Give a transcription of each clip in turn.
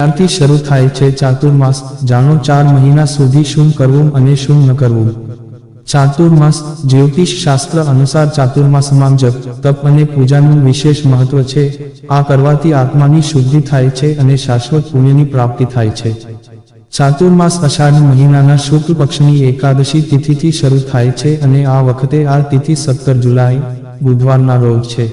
ત્યારથી શરૂ થાય છે, ચાતુર્માસ. જાણો ચાર મહિના સુધી શું કરવું અને શું ન કરવું. ચાતુર્માસ, જ્યોતિષ શાસ્ત્ર અનુસાર ચાતુર્માસમાં જપ, તપ અને પૂજાનું વિશેષ મહત્વ છે. આ કરવાથી આત્માની શુદ્ધિ થાય છે અને શાશ્વત પુણ્યની પ્રાપ્તિ થાય છે. ચાતુર્માસ અષાઢ મહિનાના શુક્લ પક્ષની એકાદશી તિથિથી શરૂ થાય છે અને આ વખતે આ તિથિ સત્તર જુલાઈ, બુધવારના રોજ છે.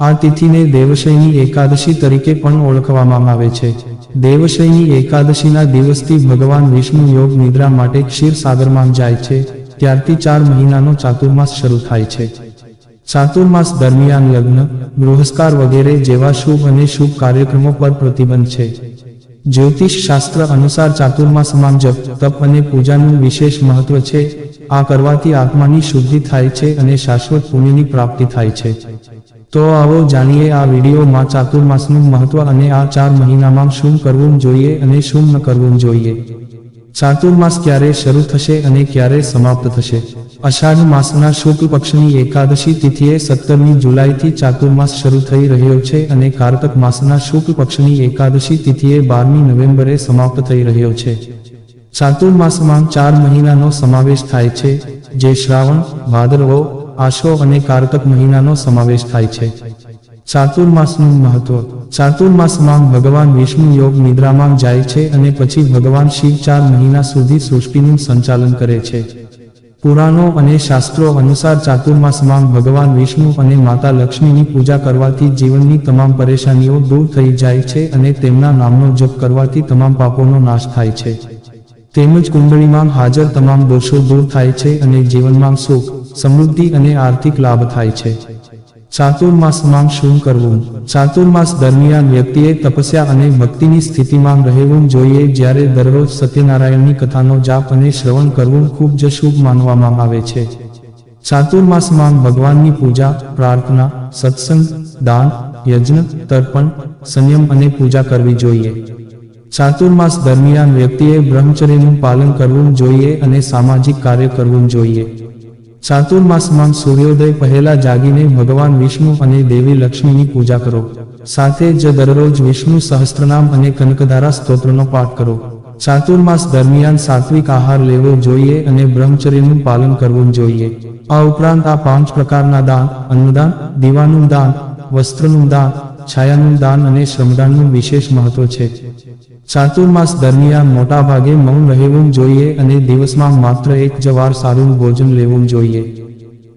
આ તિથિને દેવશયની એકાદશી તરીકે પણ ઓળખવામાં આવે છે. દેવશયની એકાદશીના દિવસથી ભગવાન વિષ્ણુ યોગ નિદ્રા માટે ક્ષીર સાગરમાં જાય છે, ત્યારથી ચાર મહિનાનો ચાતુર્માસ શરૂ થાય છે. ચાતુર્માસ દરમિયાન લગ્ન, ગૃહસ્કાર વગેરે જેવા શુભ અને શુભ કાર્યક્રમો પર પ્રતિબંધ છે. જ્યોતિષ શાસ્ત્ર અનુસાર ચાતુર્માસમાં જપ, તપ અને પૂજાનું વિશેષ મહત્વ છે. આ કરવાથી આત્માની શુદ્ધિ થાય છે અને શાશ્વત પુણ્યની પ્રાપ્તિ થાય છે. તો આવો જાણીએ આ વિડીયોમાં ચાતુર્માસનું મહત્વ અને આ ચાર મહિનામાં શું કરવું જોઈએ અને શું ન કરવું જોઈએ. ચાતુર્માસ ક્યારે શરૂ થશે અને ક્યારે સમાપ્ત થશે? અષાઢ માસના શુક્લ પક્ષની એકાદશી તિથિએ સત્તરમી જુલાઈથી ચાતુર્માસ શરૂ થઈ રહ્યો છે અને કારતક માસના શુક્લ પક્ષની એકાદશી તિથિએ બારમી નવેમ્બરે સમાપ્ત થઈ રહ્યો છે. ચાતુર્માસમાં ચાર મહિનાનો સમાવેશ થાય છે, જે શ્રાવણ, ભાદરવો આશો અને કારતક મહિનાનો સમાવેશ થાય છે. ચાતુર્માસનું મહત્વ. ચાતુર્માસમાં ભગવાન વિષ્ણુ યોગ નિદ્રામાં જાય છે અને પછી ભગવાન શિવ ચાર મહિના સુધી સૃષ્ટિનું સંચાલન કરે છે. પુરાણો અને શાસ્ત્રો અનુસાર ચાતુર્માસમાં ભગવાન વિષ્ણુ અને માતા લક્ષ્મીની પૂજા કરવાથી જીવનની તમામ પરેશાનીઓ દૂર થઈ જાય છે અને તેમના નામનો જપ કરવાથી તમામ પાપોનો નાશ થાય છે. તેમજ કુંડળીમાં હાજર તમામ દોષો દૂર થાય છે અને જીવનમાં સુખ સમૃદ્ધિ અને આર્થિક લાભ થાય છે. ચાતુર્માસમાં શું કરવું? ચાતુર્માસ દરમિયાન વ્યક્તિએ તપસ્યા અને ભક્તિની સ્થિતિમાં રહેવું જોઈએ જ્યારે દરરોજ સત્યનારાયણની કથાનો જાપ અને શ્રવણ કરવું ખૂબ જ શુભ માનવામાં આવે છે. ચાતુર્માસમાં ભગવાનની પૂજા, પ્રાર્થના, સત્સંગ, દાન, યજ્ઞ, તર્પણ, સંયમ અને પૂજા કરવી જોઈએ. ચાતુર્માસ દરમિયાન વ્યક્તિએ બ્રહ્મચર્યનું પાલન કરવું જોઈએ અને સામાજિક કાર્ય કરવું જોઈએ. ચાતુર્માસમાં સૂર્યોદય પહેલા જાગીને ભગવાન વિષ્ણુ અને દેવી લક્ષ્મીની પૂજા કરો. સાથે જ દરરોજ વિષ્ણુ સહસ્ત્રનામ અને કનકધારા સ્તોત્રનો પાઠ કરો. ચાતુર્માસ દરમિયાન સાત્વિક આહાર લેવો જોઈએ અને બ્રહ્મચર્યનું પાલન કરવું જોઈએ. આ ઉપરાંત આ પાંચ પ્રકારના દાન, અન્નદાન, દીવાનું દાન, વસ્ત્રનું દાન, છાયાનું દાન અને શ્રમદાનનું વિશેષ મહત્વ છે. ચાતુર્માસ દરમિયાન મોટા ભાગે મૌન રહેવું જોઈએ અને દિવસમાં માત્ર એક જ વાર સારું ભોજન લેવું જોઈએ.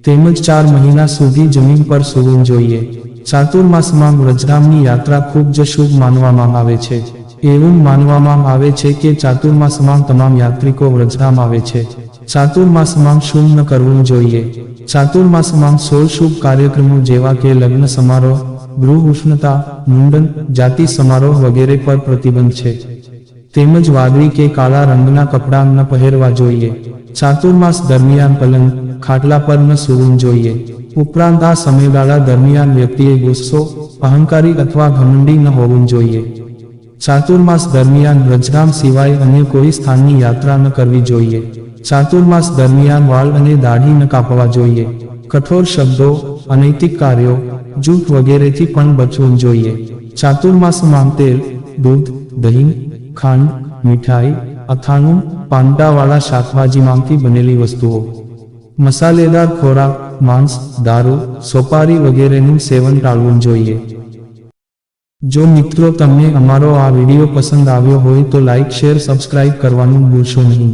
તેમજ ચાર મહિના સુધી જમીન પર સૂવું જોઈએ. ચાતુર્માસમાં વ્રજધામની યાત્રા ખૂબ જ શુભ માનવામાં આવે છે. એવું માનવામાં આવે છે કે ચાતુર્માસમાં તમામ યાત્રિકો વ્રજધામ આવે છે. ચાતુર્માસમાં શું ન કરવું જોઈએ. ચાતુર્માસમાં સોળ શુભ કાર્યક્રમો જેવા કે લગ્ન સમારોહ, ગૃહ ઉષ્ણતા, મુંડન, જાતિ સમારોહ વગેરે પર પ્રતિબંધ છે. તેમજ વાદળી કે કાળા રંગના કપડાં ન પહેરવા જોઈએ. ચાતુર્માસ દરમિયાન પલંગ, ખાટલા પર ન સૂવું જોઈએ. ઉપરાંત આ સમયગાળા દરમિયાન વ્યક્તિએ ગુસ્સો, અહંકારી અથવા ઘમંડી ન હોવું જોઈએ. ચાતુર્માસ દરમિયાન રજગામ સિવાય અન્ય કોઈ સ્થાનની યાત્રા ન કરવી જોઈએ. ચાતુર્માસ દરમિયાન વાળ અને દાઢી ન કાપવા જોઈએ. કઠોર શબ્દો, અનૈતિક કાર્યો જૂઠ વગેરેથી પણ બચવું જોઈએ. ચાતુર્માસમાં તેલ, દૂધ, દહીં, ખાંડ, મીઠાઈ, અથાણું, પાંડાવાળા શાકભાજીમાંથી બનેલી વસ્તુઓ. મસાલેદાર ખોરાક, માંસ, દારૂ, સોપારી વગેરેનું સેવન ટાળવું જોઈએ. જો મિત્રો તમને અમારો આ વીડિયો પસંદ આવ્યો હોય તો લાઇક શેર સબસ્ક્રાઇબ કરવાનું ભૂલશો નહીં.